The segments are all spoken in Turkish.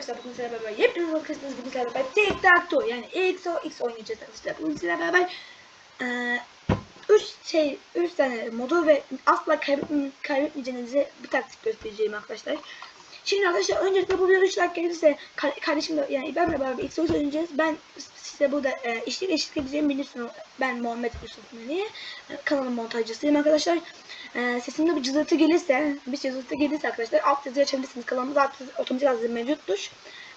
arkadaşlar bugün sizlerle beraber yepyeni arkadaşlarınız bugün sizlerle beraber tek tak toe yani EXO X oynayacağız arkadaşlar bugün sizlerle beraber eee üç şey üç tane modu ve asla kaybetme, kaybetmeyeceğinizi bir taktik göstereceğim arkadaşlar. Şimdi arkadaşlar öncelikle bu video 3 like gelirse kar- kardeşim de yani benimle beraber X oynayacağız. Ben size burada e, eşlik eşlik edeceğim bilirsiniz. Ben Muhammed Yusuf Meni. E, kanalın montajcısıyım arkadaşlar. E, sesimde bir cızırtı gelirse, bir cızırtı gelirse arkadaşlar alt yazı açabilirsiniz. Kanalımızda alt yazı, otomatik yazı mevcuttur.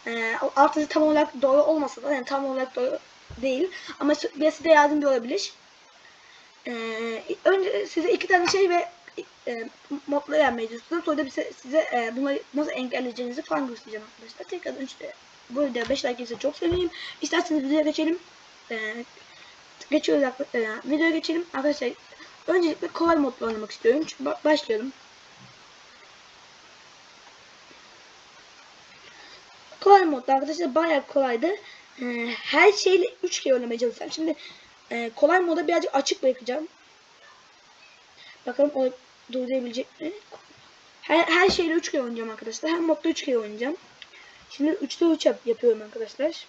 E, alt yazı tam olarak doğru olmasa da yani tam olarak doğru değil. Ama de yardımcı olabilir. E, önce size iki tane şey ve e, modları yenmeyi. Sonra da size, size e, bunları nasıl engelleyeceğinizi falan göstereceğim arkadaşlar. Tekrar önce bu videoya 5 like gelirse çok sevinirim. İsterseniz videoya geçelim. E, geçiyoruz e, videoya geçelim. Arkadaşlar öncelikle kolay modla oynamak istiyorum. Çünkü ba- başlayalım. Kolay modda arkadaşlar bayağı kolaydı. E, her şeyle 3 kere oynamaya çalışacağım. Şimdi e, kolay moda birazcık açık bırakacağım. Bakalım o durdurabilecek mi? Her, her şeyle 3 kere oynayacağım arkadaşlar. Her modda 3 kere oynayacağım. Şimdi 3'te 3 yap, yapıyorum arkadaşlar.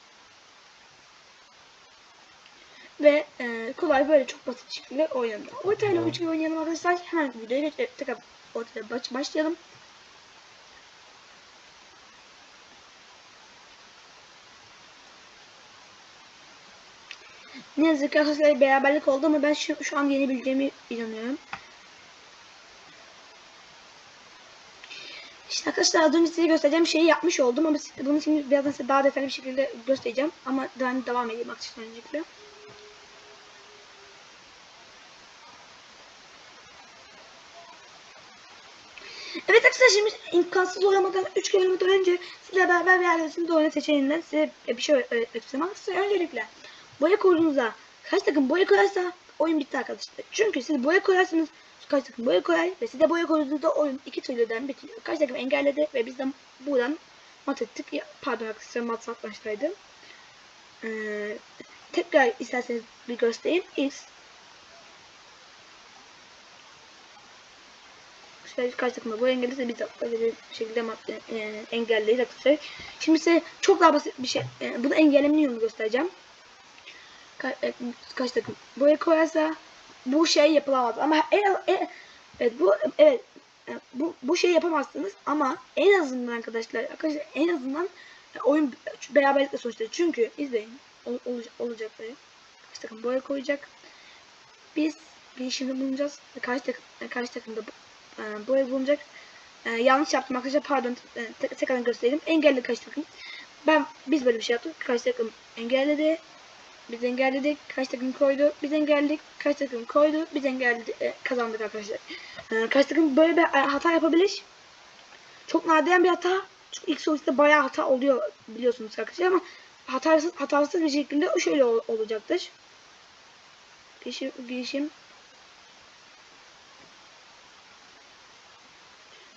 Ve e, kolay böyle çok basit şekilde oynanıyor. Ortayla 3 kere oynayalım arkadaşlar. Hemen videoya geç, e, tekrar ortaya baş, başlayalım. Ne yazık ki arkadaşlar beraberlik oldu ama ben şu, şu an yenebileceğimi inanıyorum. İşte arkadaşlar az önce size göstereceğim şeyi yapmış oldum ama bunu şimdi birazdan size daha detaylı bir şekilde göstereceğim. Ama ben devam edeyim arkadaşlar öncelikle. Evet arkadaşlar şimdi imkansız oynamadan 3 kilometre önce sizle beraber bir yerlersiniz oyna seçeneğinden size bir şey öğretmek istiyorum. Arkadaşlar öncelikle boya koyduğunuzda kaç takım boya koyarsa oyun bitti arkadaşlar. Çünkü siz boya koyarsanız kaç takım boya koyar ve size boya koyduğunuzda oyun iki türlüden bitiyor. Kaç takım engelledi ve biz de buradan mat ettik. Pardon arkadaşlar mat satlaştaydı. Ee, tekrar isterseniz bir göstereyim. X işte kaç takımda bu engelliyse biz de böyle bir şekilde e, engelleyiz arkadaşlar. Şimdi size çok daha basit bir şey, e, bunu engellemenin göstereceğim. Ka e, kaç takım buraya koyarsa bu şey yapılamaz. Ama en, en evet bu evet bu bu şey yapamazsınız ama en azından arkadaşlar arkadaşlar en azından oyun beraberlikle sonuçta. Çünkü izleyin ol, olacak olacakları kaç takım buraya koyacak? Biz bir işinde bulunacağız kaç takım kaç takımda e, buraya bulunacak? E, yanlış yaptım arkadaşlar pardon e, te tekrar göstereyim. Engelli kaç takım? Ben biz böyle bir şey yaptık. Kaç takım engelledi biz engelledik. Kaç takım koydu? Biz engelledik. Kaç takım koydu? Biz engelledik. E, kazandık arkadaşlar. E, kaç takım böyle bir e, hata yapabilir? Çok nadiren bir hata. Çünkü ilk sonuçta bayağı hata oluyor biliyorsunuz arkadaşlar ama hatasız, hatasız bir şekilde o şöyle ol, olacaktır. Girişim, girişim.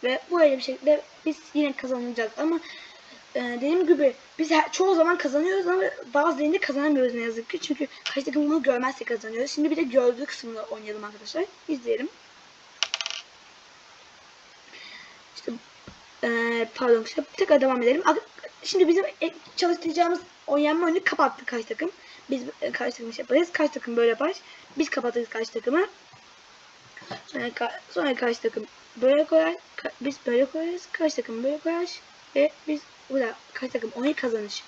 Ve böyle bir şekilde biz yine kazanacağız ama e, dediğim gibi biz her, çoğu zaman kazanıyoruz ama bazılarında kazanamıyoruz ne yazık ki. Çünkü kaç takım bunu görmezse kazanıyoruz. Şimdi bir de gördüğü kısmını oynayalım arkadaşlar. İzleyelim. İşte e, pardon işte tekrar devam edelim. Şimdi bizim e, çalıştıracağımız oynanma oyunu kapattı kaç takım. Biz e, kaç takım şey yaparız. Kaç takım böyle yapar. Biz kapatırız kaç takımı. Sonra, ka- sonra kaç takım böyle koyar. Ka- biz böyle koyarız. Kaç takım böyle koyar. Ve biz burada kaç takım oyunu kazanır.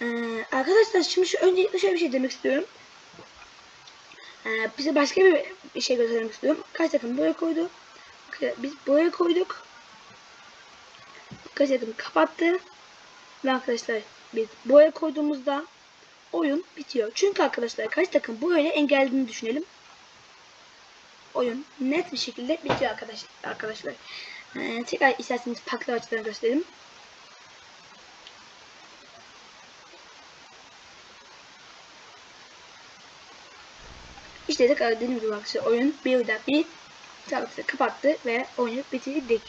Ee, arkadaşlar şimdi şu öncelikle şöyle bir şey demek istiyorum. Ee, bize başka bir, bir şey göstermek istiyorum. Kaç takım buraya koydu. Biz buraya koyduk. Kaç takım kapattı. Ve arkadaşlar biz buraya koyduğumuzda oyun bitiyor. Çünkü arkadaşlar kaç takım böyle engellediğini düşünelim. Oyun net bir şekilde bitiyor arkadaşlar. Ee, tekrar isterseniz farklı açıdan göstereyim. İşte tekrar dediğim gibi arkadaşlar oyun bir de bir sağlıkla kapattı ve oyunu bitirdik.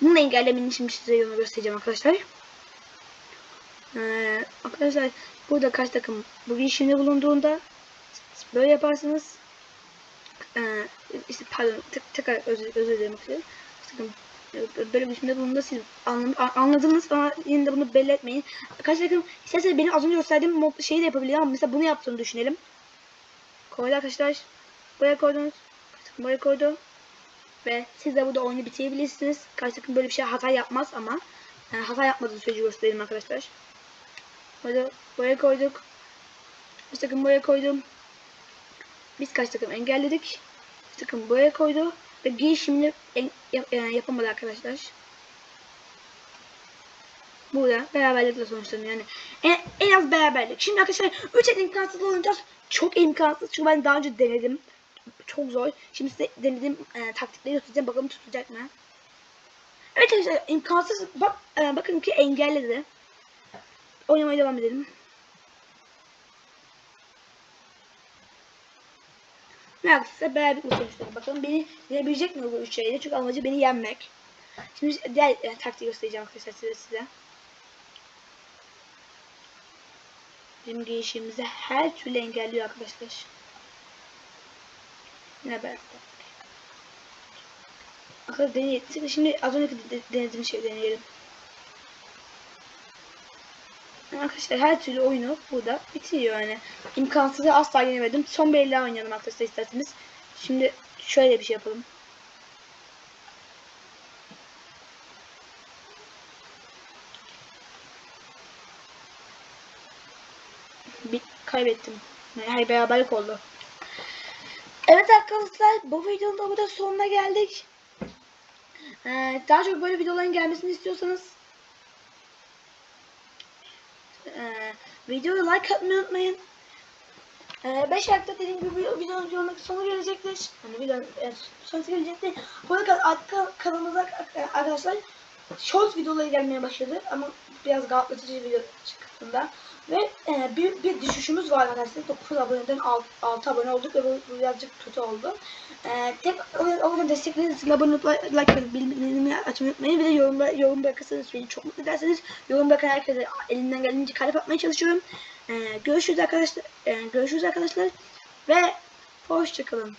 Bunu engellemenin şimdi size yolunu göstereceğim arkadaşlar. Ee, arkadaşlar burada kaç takım bu girişimde bulunduğunda böyle yaparsınız. Ee, işte pardon tek, tekrar özür, özür dilerim arkadaşlar. Kaç takım böyle bir cümle bulundu siz anladınız ama yine de bunu belli etmeyin. Arkadaşlar bakın isterseniz benim az önce gösterdiğim şeyi de yapabiliyor ama mesela bunu yaptığını düşünelim. Koydu arkadaşlar. Buraya koydunuz. Takım buraya koydu. Ve siz de burada oyunu bitirebilirsiniz. Kaç takım böyle bir şey hata yapmaz ama yani hata yapmadığı sürece gösterelim arkadaşlar. Burada buraya koyduk. Bir takım buraya koydum. Biz kaç takım engelledik. Bir takım buraya koydu. Ve girişimini yap, yani yapamadı arkadaşlar. Burada beraberlikle sonuçlanıyor. Yani en, en az beraberlik. Şimdi arkadaşlar 3 el imkansız oynayacağız. Çok imkansız. Çünkü ben daha önce denedim. Çok zor. Şimdi size denediğim e, taktikleri göstereceğim. Bakalım tutacak mı? Evet arkadaşlar imkansız. Bak, e, bakın ki engelledi. Oynamaya devam edelim. Yaptıysa beraber sonuçları. Bakalım beni yenebilecek mi bu üç şeyde? Çünkü amacı beni yenmek. Şimdi diğer e, taktiği göstereceğim arkadaşlar size. size. Bizim gelişimimizi her türlü engelliyor arkadaşlar. Ne ben? Arkadaşlar deneyelim. Şimdi az önceki de- denediğim şeyi deneyelim. Arkadaşlar her türlü oyunu burada bitiriyor yani. İmkansızı asla yenemedim. Son bir elle oynayalım arkadaşlar isterseniz. Şimdi şöyle bir şey yapalım. Bir kaybettim. Hayır beraberlik oldu. Evet arkadaşlar bu videonun da burada sonuna geldik. Ee, daha çok böyle videoların gelmesini istiyorsanız ee, videoya like atmayı unutmayın. 5 ee, dakika dediğim gibi videonun videonun sonu gelecektir. Hani videonun evet, sonu gelecektir. Bu arada kanalımıza arkadaşlar short videoları gelmeye başladı ama biraz rahatlatıcı video çıktığında ve e, bir, bir düşüşümüz var arkadaşlar. 9 aboneden 6, 6 abone olduk ve bu, bu birazcık kötü oldu. E, tek o o yüzden destekleriniz için abone olup like ve bildirimleri açmayı unutmayın. Bir de yorum, yorum bırakırsanız beni çok mutlu ederseniz yorum bırakan herkese elinden geldiğince kalp atmaya çalışıyorum. E, görüşürüz arkadaşlar. E, görüşürüz arkadaşlar ve hoşçakalın.